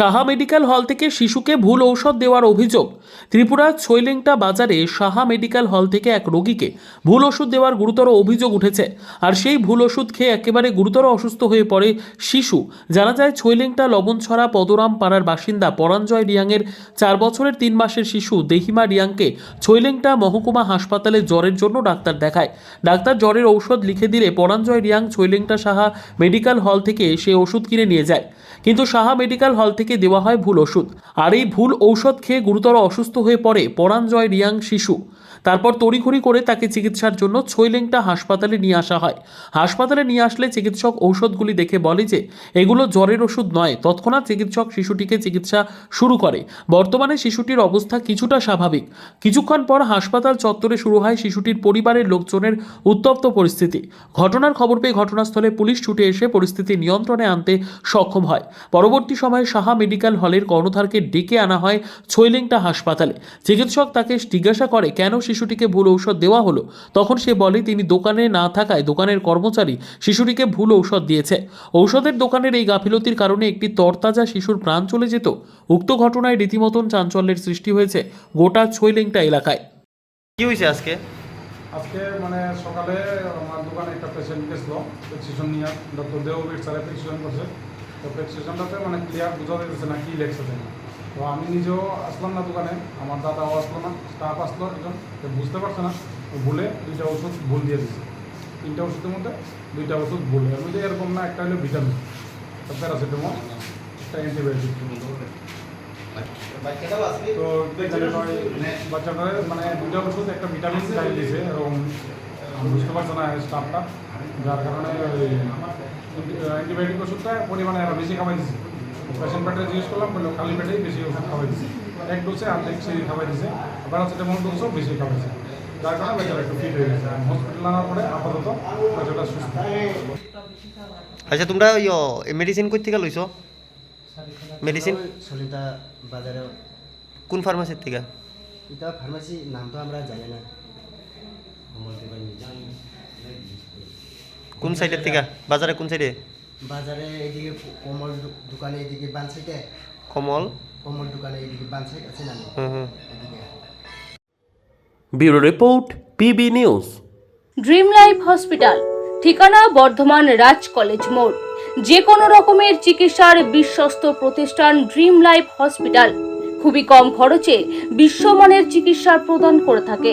Saha medical hall থেকে শিশুকে ভুল ঔষধ দেওয়ার অভিযোগ। ত্রিপুরার ছৈলেংটা বাজারে সাহা মেডিকেল হল থেকে এক রোগীকে ভুল ওষুধ দেওয়ার গুরুতর অভিযোগ উঠেছে আর সেই ভুল ওষুধ খেয়ে একেবারে গুরুতর অসুস্থ হয়ে পড়ে শিশু। জানা যায় ছৈলেংটা লবণছড়া পদরাম পাড়ার বাসিন্দা পরাঞ্জয় রিয়াংয়ের চার বছরের তিন মাসের শিশু দেহিমা রিয়াংকে ছৈলেংটা মহকুমা হাসপাতালে জ্বরের জন্য ডাক্তার দেখায়। ডাক্তার জ্বরের ঔষধ লিখে দিলে পরাঞ্জয় রিয়াং ছৈলেংটা সাহা মেডিকেল হল থেকে সে ওষুধ কিনে নিয়ে যায়। কিন্তু সাহা মেডিকেল হল থেকে দেওয়া হয় ভুল ওষুধ। আর এই ভুল ঔষধ খেয়ে গুরুতর অসুস্থ হয়ে পড়ে পরাঞ্জয় রিয়াং শিশু। তারপর তড়িঘড়ি করে তাকে চিকিৎসার জন্য ছৈলেংটা হাসপাতালে নিয়ে আসা হয়। হাসপাতালে নিয়ে আসলে চিকিৎসক ঔষধগুলি দেখে বলে যে, এগুলো জ্বরের ওষুধ নয়। তৎক্ষণাৎ চিকিৎসক শিশুটিকে চিকিৎসা শুরু করে। বর্তমানে শিশুটির অবস্থা কিছুটা স্বাভাবিক। কিছুক্ষণ পর হাসপাতাল চত্বরে শুরু হয় শিশুটির পরিবারের লোকজনের উত্তপ্ত পরিস্থিতি। ঘটনার খবর পেয়ে ঘটনাস্থলে পুলিশ ছুটে এসে পরিস্থিতি নিয়ন্ত্রণে আনতে সক্ষম হয়। পরবর্তী সময়ে সাহা মেডিকেল হলের কর্ণধারকে ডেকে আনা হয় ছৈলেংটা হাসপাতালে। চিকিৎসক তাকে জিজ্ঞাসা করে, কেন শিশুটিকে ভুল ঔষধ দেওয়া হলো। তখন সে বলে তিনি দোকানে না থাকায় দোকানের কর্মচারী শিশুটিকে ভুল ঔষধ দিয়েছে। ঔষধের দোকানের এই গাফিলতির কারণে একটি তরতাজা শিশুর প্রাণ চলে যেত। উক্ত ঘটনায় রীতিমতন চাঞ্চল্যের সৃষ্টি হয়েছে গোটা ছৈলেংটা এলাকায়। কি হয়েছে আজকে? আজকে মানে সকালে আমার দোকানে একটা পেশেন্ট গেছিল প্রেসক্রিপশন নিয়ে। ডক্টর দেববীর স্যারে প্রেসক্রিপশন করছে। তো প্রেসক্রিপশনটাতে মানে ক্লিয়ার বোঝা যাচ্ছে না কী লেখছে না। তো আমি নিজেও আসলাম না দোকানে, আমার দাদাও আসলো না স্টাফ আসলো একজন বুঝতে পারছে না ভুলে দুইটা ওষুধ ভুল দিয়ে দিচ্ছে তিনটা ওষুধের মধ্যে দুইটা ওষুধ ভুল। এর মধ্যে এরকম না, একটা হলো ভিটামিন, একটা প্যারাসিটামল, একটা অ্যান্টিবায়োটিক। তো এখানে নয় বাচ্চাটার মানে দুইটা ওষুধ একটা ভিটামিন খাই দিয়েছে এরকম বুঝতে পারছ না স্টাফটা যার কারণে অ্যান্টিবায়োটিক ওষুধটা পরিমাণে আরও বেশি খাওয়াই দিয়েছে পেশেন্ট পেটে জিজ্ঞেস করলাম বলল খালি পেটেই বেশি ওষুধ খাওয়াই দিয়েছে এক ডোসে অর্ধেক সেই খাওয়াই দিয়েছে প্যারাসিটামল ডোজও বেশি খাওয়াইছে যার কারণে বেচারা একটু ফিট হয়ে গেছে। হসপিটাল আনার পরে আপাতত বাচ্চাটা সুস্থ। আচ্ছা তোমরা ইয় মেডিসিন কই থেকে লইছো? মেডিসিন সলিতা বাজারে কোন ফার্মাসির থেকে? এটা ফার্মাসি নাম তো আমরা জানি না। কোন সাইডের থেকে? বাজারে কোন সাইডে বাজারে এদিকে কমল দোকানে এদিকে বান সাইডে কমল? কমল দোকানে এদিকে বান সাইড আছে না bureau report P B news. Dream life hospital ঠিকানা বর্ধমান রাজ কলেজ মোড়। যে কোনো রকমের চিকিৎসার বিশ্বস্ত প্রতিষ্ঠান ড্রিম লাইফ হসপিটাল। খুবই কম খরচে বিশ্বমানের চিকিৎসা প্রদান করে থাকে।